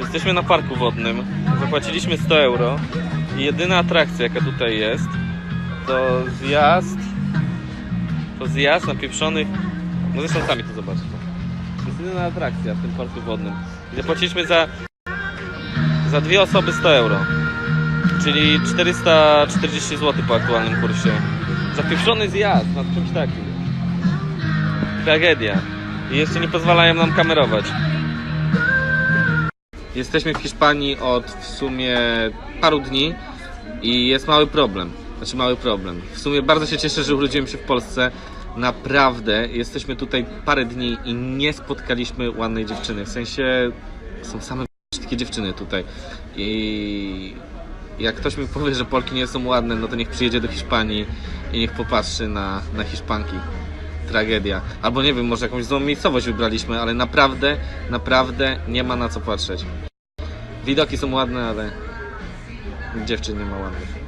Jesteśmy na parku wodnym. Zapłaciliśmy 100 euro. I jedyna atrakcja, jaka tutaj jest, to zjazd. To zjazd na pieprzonych. No zresztą sami to zobaczcie. To jest jedyna atrakcja w tym parku wodnym. I zapłaciliśmy za. za dwie osoby 100 euro. Czyli 440 zł po aktualnym kursie. Zapieprzony zjazd nad czymś takim. Tragedia. I jeszcze nie pozwalają nam kamerować. Jesteśmy w Hiszpanii od w sumie paru dni i jest mały problem. Znaczy mały problem. W sumie bardzo się cieszę, że urodziłem się w Polsce. Naprawdę jesteśmy tutaj parę dni i nie spotkaliśmy ładnej dziewczyny. W sensie są same wszystkie dziewczyny tutaj. I jak ktoś mi powie, że Polki nie są ładne, no to niech przyjedzie do Hiszpanii i niech popatrzy na, na Hiszpanki. Tragedia. Albo nie wiem, może jakąś złą miejscowość wybraliśmy, ale naprawdę, naprawdę nie ma na co patrzeć. Widoki są ładne, ale dziewczyn nie ma ładnych.